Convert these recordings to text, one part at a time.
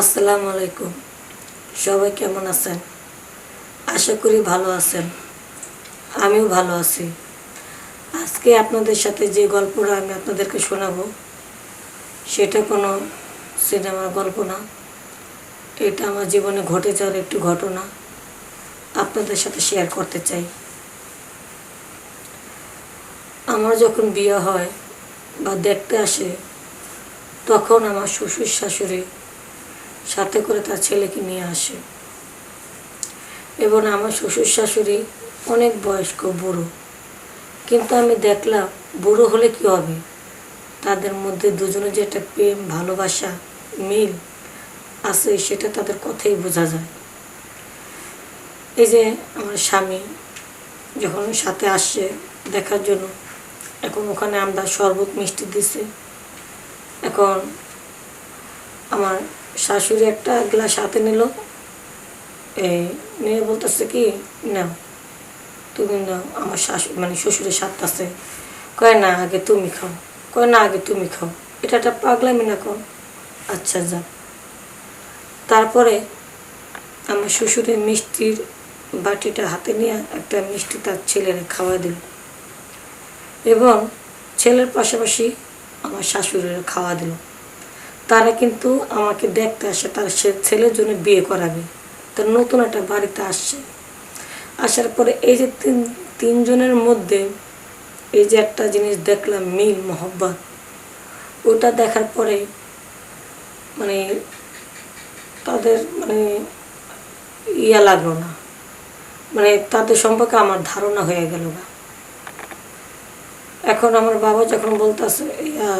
আসসালামু আলাইকুম। সবাই কেমন আছেন? আশা করি ভালো আছেন। আমিও ভালো আছি। আজকে আপনাদের সাথে যে গল্পটা আমি আপনাদেরকে শোনাবো, সেটা কোনো সিনেমার গল্প না। এটা আমার জীবনে ঘটে যাওয়ার একটি ঘটনা আপনাদের সাথে শেয়ার করতে চাই। আমার যখন বিয়ে হয় বা দেখতে আসে, তখন আমার শ্বশুর শাশুড়ি সাথে করে তার ছেলেকে নিয়ে আসে। এবং আমার শ্বশুর শাশুড়ি অনেক বয়স্ক বুড়ো। কিন্তু আমি দেখলাম, বুড়ো হলে কি হবে? তাদের মধ্যে দুজনে যে একটা প্রেম, ভালোবাসা, মিল আছে, সেটা তাদের কথাই বোঝা যায়। এই যে আমার স্বামী যখন সাথে আসছে দেখার জন্য, এখন ওখানে আমরা শরবত মিষ্টি দিছে। এখন আমার শাশুড়ি একটা গ্লাস হাতে নিল। এই নিয়ে বলতেছে কি, নাও, তুমি নাও, আমার শাশু মানে শ্বশুরের স্বাদ আছে। কয়, না, আগে তুমি খাও। কয়, না, আগে তুমি খাও। এটা একটা পাগলামি না কর আচ্ছা যা তারপরে আমার শ্বশুরের মিষ্টির বাটিটা হাতে নিয়ে একটা মিষ্টি তার ছেলের খাওয়া দিল। এবং ছেলের পাশাপাশি আমার শাশুড়ির খাওয়া দিল। তারা কিন্তু আমাকে দেখতে আসে, তার সে ছেলের জন্য বিয়ে করাবে। তার নতুন একটা বাড়িতে আসছে। আসার পরে এই যে তিন, তিনজনের মধ্যে এই যে একটা জিনিস দেখলাম, মিল, মোহব্বত, ওটা দেখার পরে মানে তাদের মানে ইয়া লাগল না। মানে তাদের সম্পর্কে আমার ধারণা হয়ে গেল না। এখন আমার বাবা যখন বলতেছে, ইয়া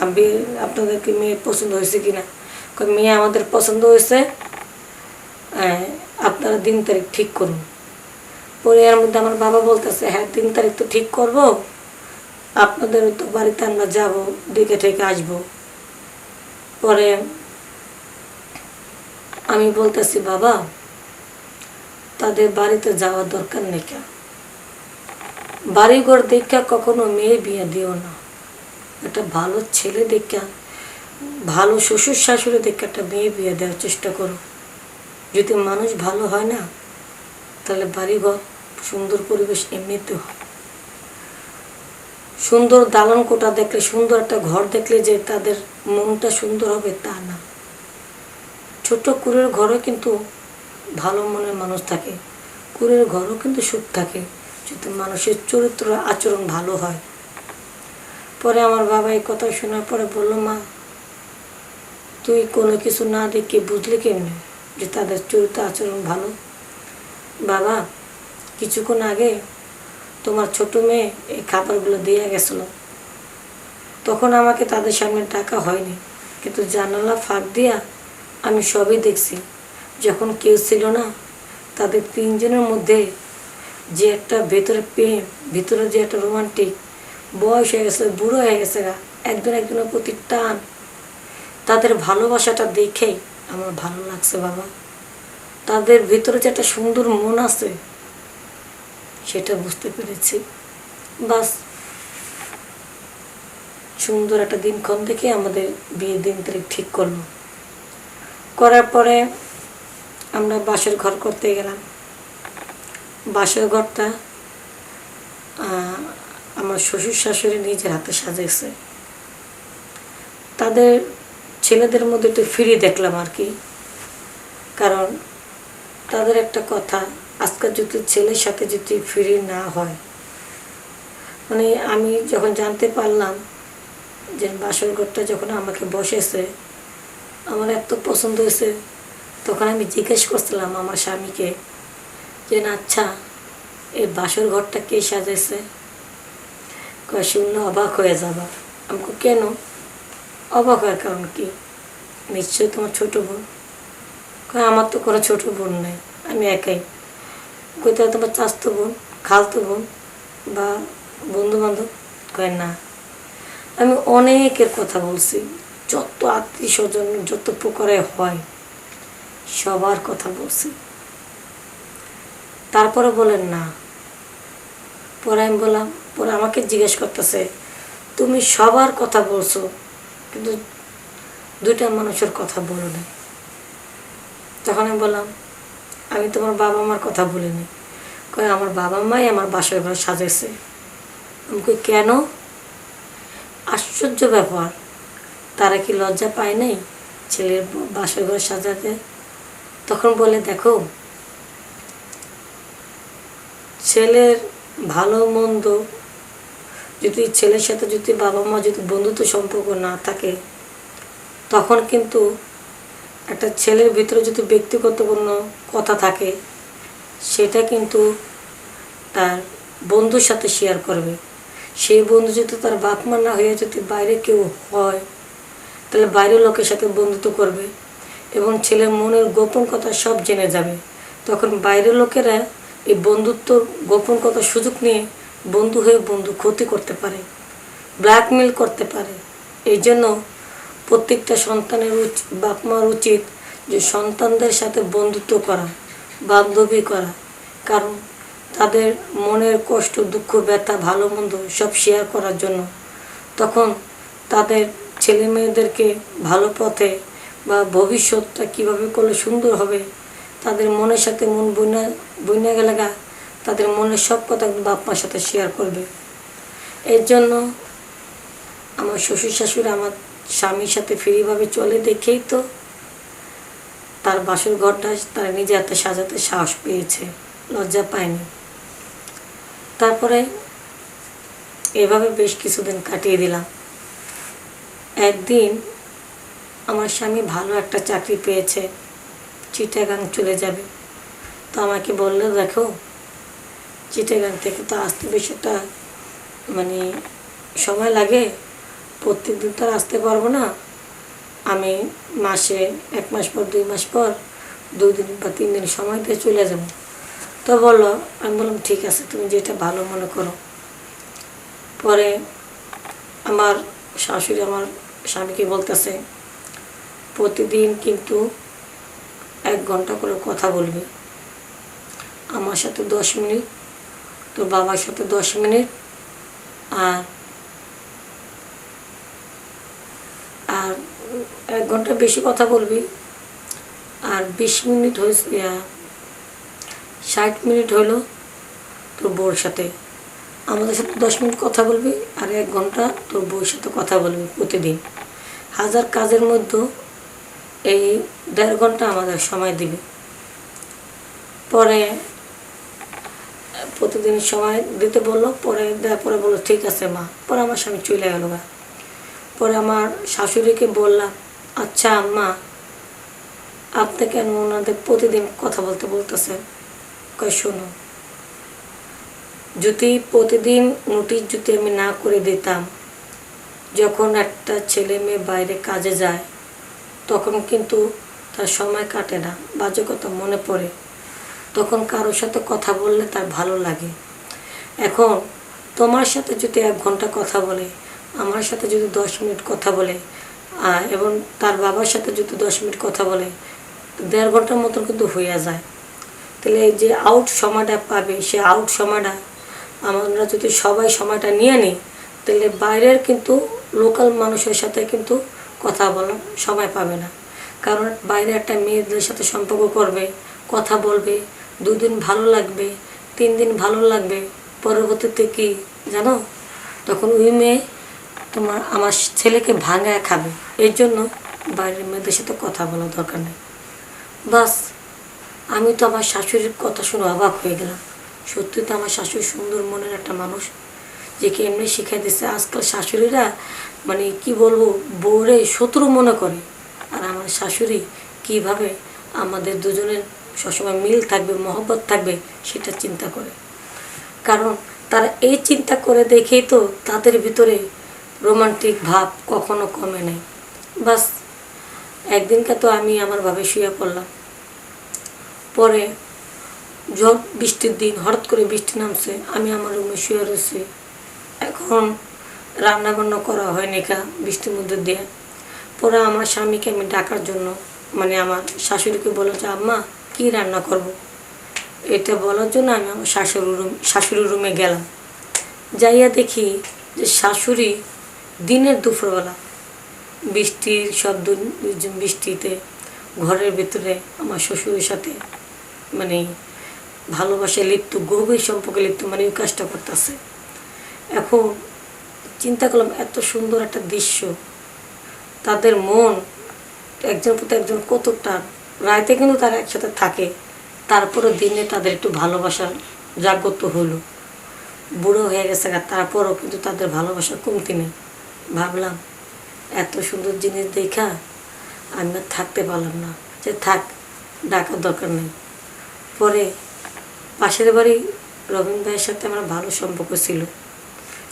আমি আপনাদেরকে মেয়ে পছন্দ হয়েছে কিনা? কই, মেয়ে আমাদের পছন্দ হয়েছে। আহ, আপনারা দিন তারিখ ঠিক করুন। পরে এর মধ্যে আমার বাবা বলতেছে হ্যাঁ তিন তারিখ তো ঠিক করব। আপনাদের তো বাড়িতে আমরা যাব দেখে ঠেকে আসব। পরে আমি বলতেছি বাবা তাদের বাড়িতে যাওয়ার দরকার নেই বাড়িঘর দেখা কখনো মেয়ে বিয়ে দিও না। একটা ভালো ছেলে দেখা, ভালো শ্বশুর শাশুড়ি দেখে একটা মেয়ে বিয়ে দেওয়ার চেষ্টা করো। যদি মানুষ ভালো হয় না, তাহলে বাড়িঘর সুন্দর পরিবেশ এমনিতে হয়। সুন্দর দালান কোটা দেখলে, সুন্দর একটা ঘর দেখলে যে তাদের মনটা সুন্দর হবে তা না। ছোট কুড়ের ঘরে কিন্তু ভালো মনের মানুষ থাকে। কুড়ের ঘরও কিন্তু সুখ থাকে। যদি মানুষের চরিত্র আচরণ ভালো হয় পরে আমার বাবা এই কথা শোনার পরে বলল, মা, তুই কোনো কিছু না দেখে বুঝলি কেমনি যে তাদের চরিত্র আচরণ ভালো? বাবা, কিছুক্ষণ আগে তোমার ছোট মেয়ে এই খাবারগুলো দিয়ে গেছিল। তখন আমাকে তাদের সামনে টাকা হয়নি। কিন্তু জানালা ফাঁক দিয়া আমি সবই দেখছি। যখন কেউ ছিল না, তাদের তিনজনের মধ্যে যে একটা ভেতরে প্রেম, ভিতরে যে একটা রোমান্টিক বয়স হয়ে গেছে, বুড়ো হয়ে গেছে গা। একজন একজনের প্রতি টান। তাদের ভালোবাসাটা দেখেই আমার ভালো লাগছে বাবা। তাদের ভিতরে যে একটা সুন্দর মন আছে, সেটা বুঝতে পেরেছি। বাস, সুন্দর একটা দিনক্ষণ দেখে আমাদের বিয়ের দিন তারিখ ঠিক করল। করার পরে আমরা বাসের ঘর করতে গেলাম। বাসের ঘরটা আমার শ্বশুর শাশুড়ি নিজের হাতে সাজিয়েছে তাদের ছেলেদের মধ্যে একটু ফিরে দেখলাম আর কি। কারণ তাদের একটা কথা আজকাল যদি ছেলের সাথে যদি ফিরে না হয় মানে আমি যখন জানতে পারলাম যে বাসর ঘরটা যখন আমাকে বসেছে, আমার এত পছন্দ হয়েছে, তখন আমি জিজ্ঞেস করছিলাম আমার স্বামীকে যে আচ্ছা এই বাসর ঘরটা কে সাজাইছে? শুনলে অবাক হয়ে যাবা। আমাকে কেন? অবাক হওয়ার কারণ কি? নিশ্চয়ই তোমার ছোট বোন। কয়, আমার তো কোনো ছোট বোন নাই, আমি একাই। কই তাহলে তোমার চাস্তো বোন, খালতো বোন বা বন্ধু বান্ধব কয়, না। আমি অনেকের কথা বলছি, যত আত্মীয় স্বজন যত প্রকারে হয়, সবার কথা বলছি। তারপরে বলেন না। পরে আমি বললাম পরে আমাকে জিজ্ঞেস করতেছে, তুমি সবার কথা বলছো, কিন্তু দুইটা মানুষের কথা বলো না তখন আমি বললাম, আমি তোমার বাবা মার কথা বলিনি। কয়, আমার বাবা মাই আমার বাসার ঘর সাজাইছে। আমি কই, কেন? আশ্চর্য ব্যাপার। তারা কি লজ্জা পায় নাই ছেলের বাসর ঘর সাজাতে? তখন বলে, দেখো, ছেলের ভালো মন্দ যদি ছেলের সাথে যদি বাবা মা যদি বন্ধুত্ব সম্পর্ক না থাকে, তখন কিন্তু একটা ছেলের ভিতরে যদি ব্যক্তিগত কোনো কথা থাকে, সেটা কিন্তু তার বন্ধুর সাথে শেয়ার করবে। সেই বন্ধু যদি তার বাপ মা না হয়ে যদি বাইরে কেউ হয়, তাহলে বাইরের লোকের সাথে বন্ধুত্ব করবে এবং ছেলের মনের গোপন কথা সব জেনে যাবে। তখন বাইরের লোকেরা এই বন্ধুত্ব গোপন কথা সুযোগ নিয়ে বন্ধু হয়ে বন্ধু ক্ষতি করতে পারে ব্ল্যাকমেল করতে পারে। এই জন্য প্রত্যেকটা সন্তানের উচিত বাপ মার উচিত যে সন্তানদের সাথে বন্ধুত্ব করা, বান্ধবী করা। কারণ তাদের মনের কষ্ট, দুঃখ, ব্যথা, ভালো মন্দ সব শেয়ার করার জন্য। তখন তাদের ছেলে মেয়েদেরকে ভালো পথে বা ভবিষ্যৎটা কীভাবে করলে সুন্দর হবে, তাদের মনের সাথে মন বইনা বইনা গেলে তাদের মনের সব কথা বাপ মার সাথে শেয়ার করবে। এর জন্য আমার শ্বশুর শাশুড়ি আমার স্বামীর সাথে ফ্রিভাবে চলে দেখেই তো তার বাসর ঘরটা তারা নিজে হাতে সাজাতে সাহস পেয়েছে, লজ্জা পায়নি। তারপরে এভাবে বেশ কিছুদিন কাটিয়ে দিলাম। একদিন আমার স্বামী ভালো একটা চাকরি পেয়েছে, চিটাগাং চলে যাবে। তো আমাকে বলল, দেখো চিটাগাং থেকে তো আসতে বেশি একটা মানে সময় লাগে। প্রত্যেক দিন তো আসতে পারব না। আমি মাসে এক মাস পর, দুই মাস পর, দুই দিন বা তিন দিন সময় দিয়ে চলে যাব। তো বলল, আমি বললাম, ঠিক আছে, তুমি যেটা ভালো মনে করো। পরে আমার শাশুড়ি আমার স্বামীকে বলতেছে, প্রতিদিন কিন্তু এক ঘণ্টা করে কথা বলবি। আমার সাথে দশ মিনিট তোর বাবার সাথে দশ মিনিট, আর আর এক ঘণ্টা বেশি কথা বলবি। আর বিশ মিনিট হয়েছে ষাট মিনিট হলো তোর বউর সাথে। আমাদের সাথে দশ মিনিট কথা বলবি, আর এক ঘণ্টা তোর বউর সাথে কথা বলবি প্রতিদিন। হাজার কাজের মধ্যে এই দেড় ঘণ্টা আমাদের সময় দিবে। পরে প্রতিদিন সময় দিতে বলল, পরে দেওয়ার পরে বলল, ঠিক আছে মা। পরে আমার স্বামী চলে গেল গা। পরে আমার শাশুড়িকে বললাম আচ্ছা আম্মা, আপনি কেন ওনাদের প্রতিদিন কথা বলতে বলতেছেন? কয়, শোনো, যদি প্রতিদিন নোটিশ যদি আমি না করে দিতাম, যখন একটা ছেলে মেয়ে বাইরে কাজে যায়, তখন কিন্তু তার সময় কাটে না, বাজে কথা মনে পড়ে। তখন কারোর সাথে কথা বললে তার ভালো লাগে। এখন তোমার সাথে যদি এক ঘণ্টা কথা বলে, আমার সাথে যদি দশ মিনিট কথা বলে এবং তার বাবার সাথে যদি দশ মিনিট কথা বলে, দেড় ঘণ্টার মতন কিন্তু হইয়া যায়। তাহলে যে আউট সময়টা পাবে, সে আউট সময়টা, আমরা যদি সবাই সময়টা নিয়ে নিই, তাহলে বাইরের কিন্তু লোকাল মানুষের সাথে কিন্তু কথা বলার সময় পাবে না। কারণ বাইরে একটা মেয়েদের সাথে সম্পর্ক করবে, কথা বলবে দুদিন ভালো লাগবে তিন দিন ভালো লাগবে, পরবর্তীতে কি জানো? তখন ওই মেয়ে তোমার, আমার ছেলেকে ভাঙায় খাবে। এর জন্য বাইরের মেয়েদের সাথে কথা বলা দরকার নেই। বাস, আমি তো আমার শাশুড়ির কথা শুনে অবাক হয়ে গেলাম। সত্যি তো আমার শাশুড়ি সুন্দর মনের একটা মানুষ, যে কি এমনি শিখাই দিচ্ছে আজকাল শাশুড়িরা মানে কি বলব, বউরে শত্রু মনে করে। আর আমার শাশুড়ি কীভাবে আমাদের দুজনের সবসময় মিল থাকবে, মহব্বত থাকবে, সেটা চিন্তা করে। কারণ তারা এই চিন্তা করে দেখেই তো তাদের ভিতরে রোমান্টিক ভাব কখনো কমে নেই। বাস, একদিনকে তো আমি আমার ভাবে শুয়ে পড়লাম। পরে ঝড়, বৃষ্টির দিন, হঠাৎ করে বৃষ্টি নামছে, আমি আমার রুমে শুয়ে রয়েছি। এখন রান্না বান্না করা হয়নি কা বৃষ্টির মধ্যে দিয়ে। পরে আমার স্বামীকে আমি ডাকার জন্য মানে আমার শাশুড়িকে বললাম যে, আম্মা কী রান্না করব। এটা বলার জন্য আমি আমার শাশুড়ি রুম শাশুড়ি রুমে গেলাম যাইয়া দেখি যে শাশুড়ি দিনের দুপুরবেলা বৃষ্টির শব্দ, বৃষ্টিতে ঘরের ভিতরে আমার শ্বশুরের সাথে মানে ভালোবাসায় লিপ্ত, গভীর সম্পর্কে লিপ্ত মানে ওই কাজটা করতেছে এখন চিন্তা করলাম, এত সুন্দর একটা দৃশ্য, তাদের মন একজন প্রতি একজন কতটা রাইতে কিন্তু তারা একসাথে থাকে। তারপরে দিনে তাদের একটু ভালোবাসার জাগ্রত হলো। বুড়ো হয়ে গেছে তারপরও কিন্তু তাদের ভালোবাসা কমতি নেই। ভাবলাম, এত সুন্দর জিনিস দেখা আমি আর থাকতে পারলাম না। যে থাক, ডাকার দরকার নেই। পরে পাশের বাড়ি রবীন ভাইয়ের সাথে আমার ভালো সম্পর্ক ছিল।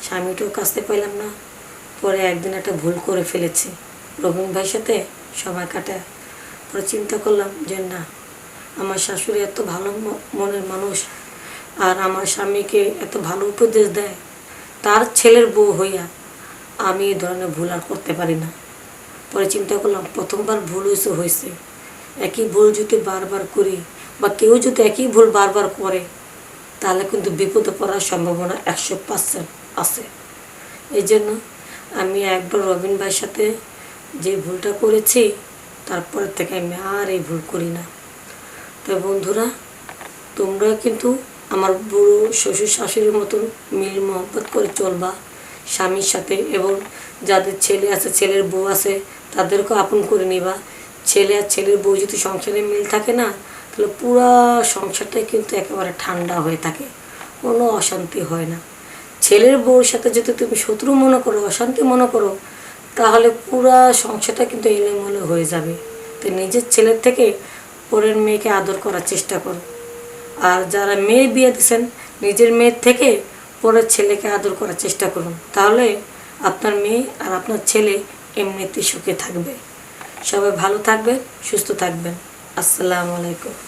স্বামীটাও কাছতে পাইলাম না। পরে একদিন একটা ভুল করে ফেলেছি। রবীন ভাইয়ের সাথে সময় কাটায় পরে চিন্তা করলাম যে না, আমার শাশুড়ি এত ভালো মনের মানুষ আর আমার স্বামীকে এত ভালো উপদেশ দেয়, তার ছেলের বউ হইয়া আমি এই ধরনের ভুল আর করতে পারি না। পরে চিন্তা করলাম, প্রথমবার ভুল হয়েছে হয়েছে একই ভুল যদি বারবার করি বা কেউ যদি একই ভুল বারবার করে, তাহলে কিন্তু বিপদে পড়ার সম্ভাবনা একশো পার্সেন্ট আছে। এই জন্য আমি একবার রবিন ভাইয়ের সাথে যে ভুলটা করেছি তারপরের থেকে আমি আর এই ভুল করি না। তো বন্ধুরা, তোমরা কিন্তু আমার বুড়ো শ্বশুর শাশুড়ির মতন মিল মহব্বত করে চলবা, স্বামীর সাথে এবং যাদের ছেলে আছে, ছেলের বউ আছে, তাদেরকেও আপন করে নিবা। ছেলে আর ছেলের বউ যদি সংসারে মিল থাকে না, তাহলে পুরা সংসারটাই কিন্তু একেবারে ঠান্ডা হয়ে থাকে, কোনো অশান্তি হয় না। ছেলের বউর সাথে যদি তুমি শত্রু মনে করো, অশান্তি মনে করো তাহলে পুরা সংসারটা কিন্তু এলোমেলো হয়ে যাবে। তো নিজের ছেলের থেকে পরের মেয়েকে আদর করার চেষ্টা করো। আর যারা মেয়ে বিয়ে দিচ্ছেন নিজের মেয়ের থেকে পরের ছেলেকে আদর করার চেষ্টা করুন। তাহলে আপনার মেয়ে আর আপনার ছেলে এমনিতে সুখে থাকবে। সবাই ভালো থাকবেন, সুস্থ থাকবেন। আসসালামু আলাইকুম।